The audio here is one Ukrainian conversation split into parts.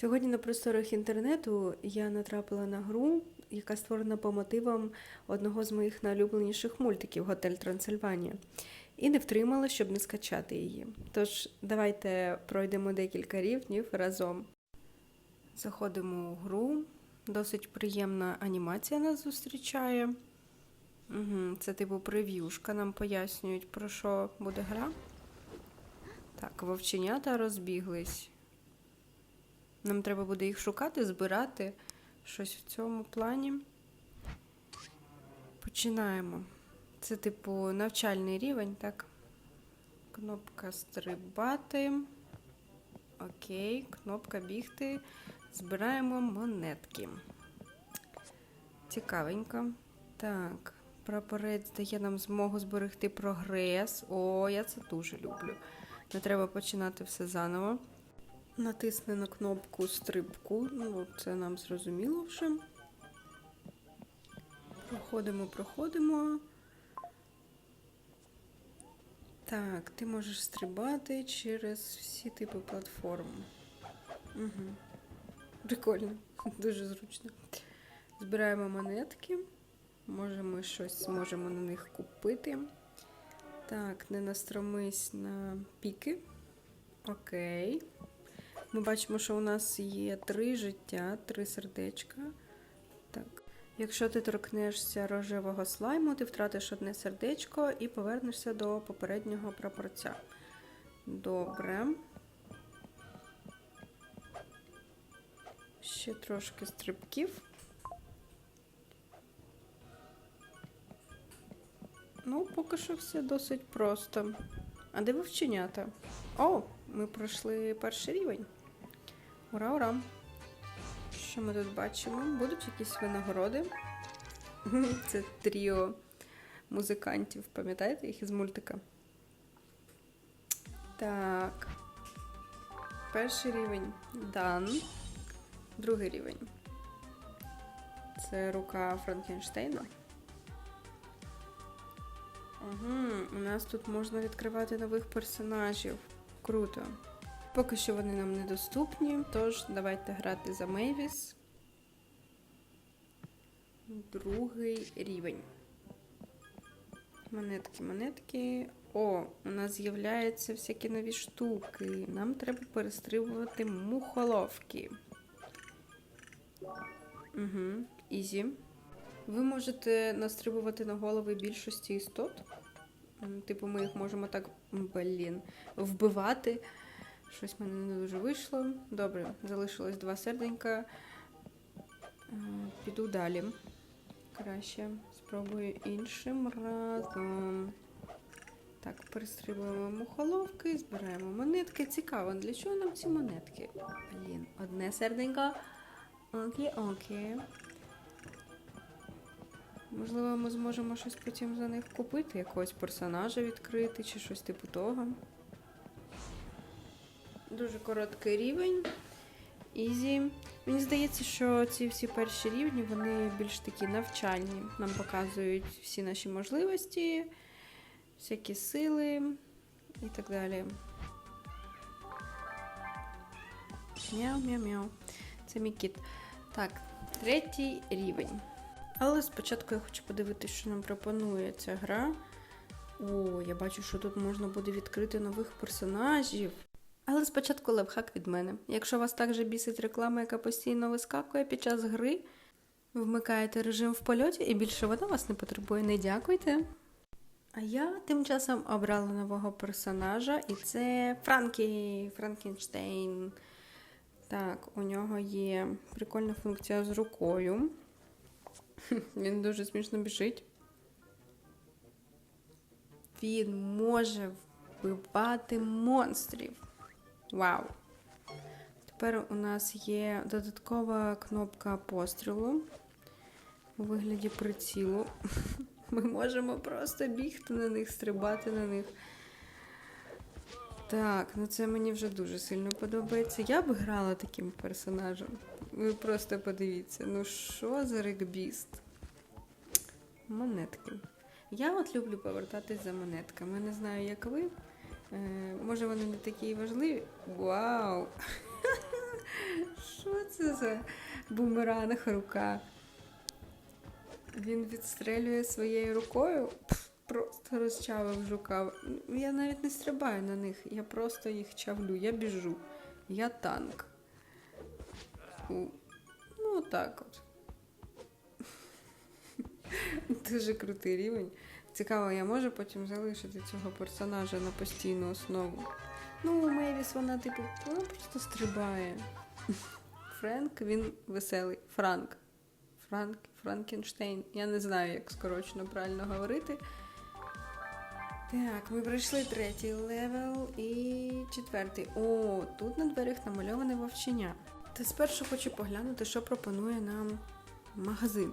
Сьогодні на просторах інтернету я натрапила на гру, яка створена по мотивам одного з моїх найулюбленіших мультиків Готель Трансильванія. І не втримала, щоб не скачати її. Тож давайте пройдемо декілька рівнів разом. Заходимо у гру. Досить приємна анімація нас зустрічає. Угу, це типу прев'юшка, нам пояснюють, про що буде гра. Так, вовченята розбіглись. Нам треба буде їх шукати, збирати. Щось в цьому плані. Починаємо. Це, типу, навчальний рівень, так? Кнопка стрибати. Окей, кнопка бігти. Збираємо монетки. Цікавенько. Так, прапорець дає нам змогу зберегти прогрес. О, я це дуже люблю. Не треба починати все заново. Натисни на кнопку стрибку. Ну, це нам зрозуміло вже. Проходимо, проходимо. Так, ти можеш стрибати через всі типи платформ. Угу. Прикольно, дуже зручно. Збираємо монетки. Може, ми щось зможемо на них купити. Так, не настромись на піки. Окей. Ми бачимо, що у нас є три життя, три сердечка. Так. Якщо ти торкнешся рожевого слайму, ти втратиш одне сердечко і повернешся до попереднього прапорця. Добре. Ще трошки стрибків. Ну, поки що все досить просто. А де вовченята? О, ми пройшли перший рівень. Ура, ура! Що ми тут бачимо? Будуть якісь винагороди. Це тріо музикантів, пам'ятаєте їх із мультика? Так. Перший рівень Дан. Другий рівень. Це рука Франкенштейна. Угу, у нас тут можна відкривати нових персонажів. Круто. Поки що вони нам недоступні, тож давайте грати за Мейвіс. Другий рівень. Монетки, монетки. О, у нас з'являються всякі нові штуки. Нам треба перестрибувати мухоловки. Угу, ізі. Ви можете настрибувати на голови більшості істот. Типу, ми їх можемо так, блін, вбивати. Щось мене не дуже вийшло. Добре, залишилось два серденька. Е, Піду далі. Краще спробую іншим разом. Так, перестрибуємо мухоловки, збираємо монетки. Цікаво, для чого нам ці монетки? Блін, одне серденько. Окей, окей. Можливо, ми зможемо щось потім за них купити, якогось персонажа відкрити чи щось типу того. Дуже короткий рівень. Ізі. Мені здається, що ці всі перші рівні вони більш такі навчальні. Нам показують всі наші можливості, всякі сили і так далі. Мяу-мяу-мяу. Це мій кіт. Так, третій рівень. Але спочатку я хочу подивитися, що нам пропонує ця гра. О, я бачу, що тут можна буде відкрити нових персонажів. Але спочатку лайфхак від мене. Якщо вас також бісить реклама, яка постійно вискакує під час гри, вмикаєте режим в польоті і більше вона вас не потребує. Не дякуйте. А я тим часом обрала нового персонажа, і це Франкі Франкенштейн. Так, у нього є прикольна функція з рукою. Він дуже смішно біжить. Він може вбивати монстрів. Вау! Тепер у нас є додаткова кнопка пострілу у вигляді прицілу. Ми можемо просто бігти на них, стрибати на них. Так, ну це мені вже дуже сильно подобається. Я б грала таким персонажем. Ви просто подивіться, ну що за регбіст? Монетки. Я от люблю повертатись за монетками. Не знаю, як ви. Е, може, вони не такі важливі. Вау! Що це за бумеранг рука? Він відстрелює своєю рукою, просто розчавив жука. Я навіть не стрибаю на них, я просто їх чавлю, я біжу. Я танк. Ну, так от. Дуже крутий рівень. Цікаво, я можу потім залишити цього персонажа на постійну основу. Ну, Мейвіс, вона, типу, вона просто стрибає. Френк, він веселий. Франк. Франк, Франкенштейн. Я не знаю, як скорочено правильно говорити. Так, ми пройшли третій левел і четвертий. О, тут на дверях намальоване вовчення. Та спершу хочу поглянути, що пропонує нам магазин.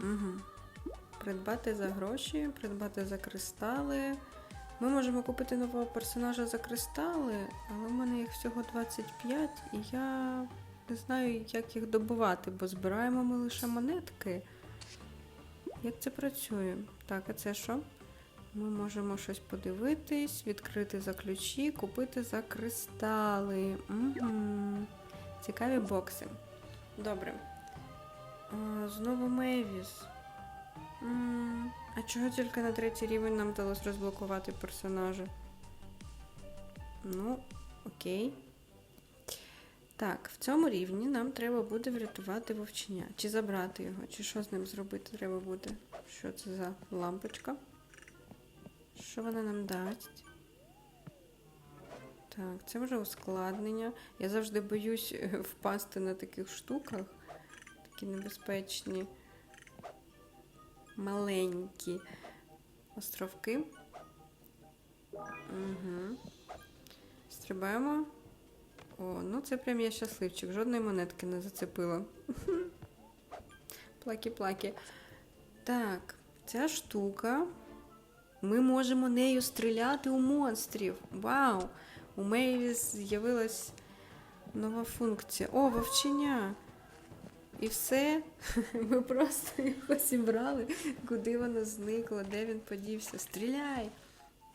Угу. Придбати за гроші, придбати за кристали. Ми можемо купити нового персонажа за кристали, але в мене їх всього 25, і я не знаю, як їх добувати, бо збираємо ми лише монетки. Як це працює? Так, а це що? Ми можемо щось подивитись, відкрити за ключі, купити за кристали. Угу. Цікаві бокси. Добре. Знову Мейвіс. А чого тільки на третій рівень нам вдалося розблокувати персонажа? Ну, окей. Так, в цьому рівні нам треба буде врятувати вовчення. Чи забрати його, чи що з ним зробити треба буде. Що це за лампочка? Що вона нам дасть? Так, це вже ускладнення. Я завжди боюсь е, впасти на таких штуках. Такі небезпечні. Маленькі островки. Угу. Стрибаємо. О, ну це прям я щасливчик. Жодної монетки не зацепила. Плакі-плакі. Так, ця штука. Ми можемо нею стріляти у монстрів. Вау! У Мейвіс з'явилась нова функція. О, вовчення! І все. Ми просто його зібрали. Куди воно зникло, де він подівся? Стріляй!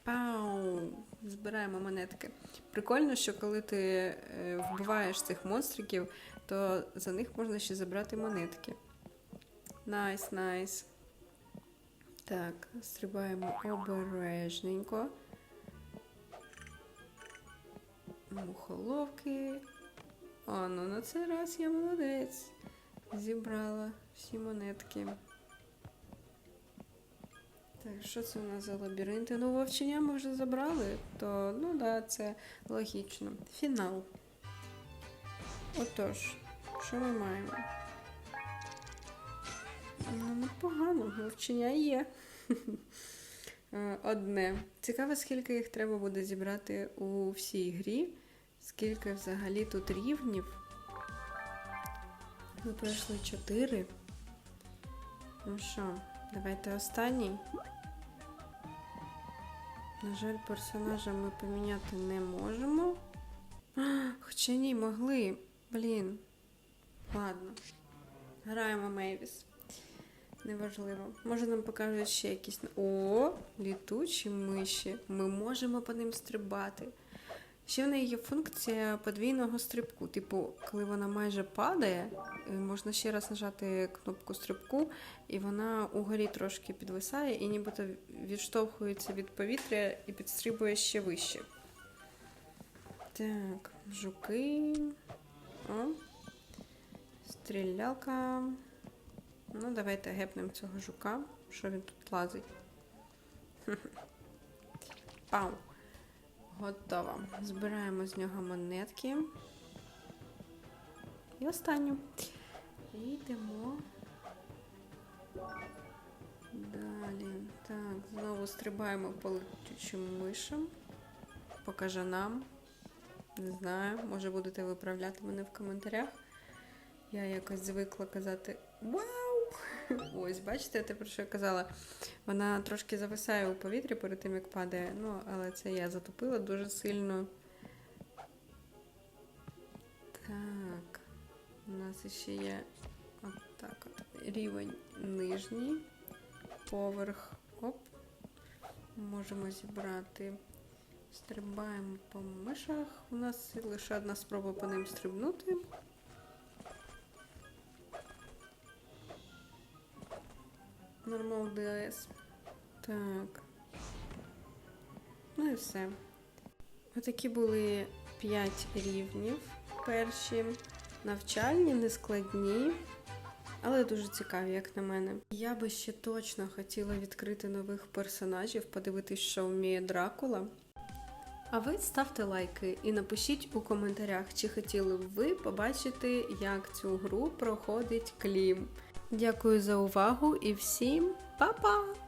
Пау! Збираємо монетки. Прикольно, що коли ти е, вбиваєш цих монстриків, то за них можна ще забрати монетки. Найс, найс. Так, стрибаємо обережненько. Мухоловки. О, ну на цей раз я молодець. Зібрала всі монетки. Так, що це у нас за лабіринти? Ну, вовчення ми вже забрали, то ну да, це логічно. Фінал. Отож, що ми маємо? Ну, непогано, вовчення є. Е, Одне. Цікаво, скільки їх треба буде зібрати у всій грі. Скільки взагалі тут рівнів. Ми пройшли 4. Ну що, давайте останній. На жаль, персонажа ми поміняти не можемо. Хоча ні, могли. Блін. Ладно. Граємо Мейвіс. Неважливо. Може нам покажуть ще якісь. О, літучі миші. Ми можемо по ним стрибати. Ще в неї є функція подвійного стрибку. Типу, коли вона майже падає, е, можна ще раз нажати кнопку стрибку, і вона угорі трошки підвисає і нібито відштовхується від повітря і підстрибує ще вище. Так, жуки. О. Стрілялка. Ну, давайте гепнемо цього жука, що він тут лазить. Пау. Готово. Збираємо з нього монетки. І останню. І йдемо. Далі. Так, знову стрибаємо по летючим мишам. По кажанам. Не знаю, може будете виправляти мене в коментарях. Я якось звикла казати Вау! Ось, бачите, те, про що я казала. Вона трошки зависає у повітрі перед тим, як падає. Ну, але це я затопила дуже сильно. Так. У нас ще є от так от. Рівень нижній. Поверх. Оп. Можемо зібрати. Стрибаємо по мишах. У нас лише одна спроба по ним стрибнути. Нормал ДС. Так. Ну і все. Отакі були 5 рівнів. Перші навчальні, нескладні, але дуже цікаві, як на мене. Я би ще точно хотіла відкрити нових персонажів, подивитись, що вміє Дракула. А ви ставте лайки і напишіть у коментарях, чи хотіли б ви побачити, як цю гру проходить Клім. Дякую за увагу і всім па-па!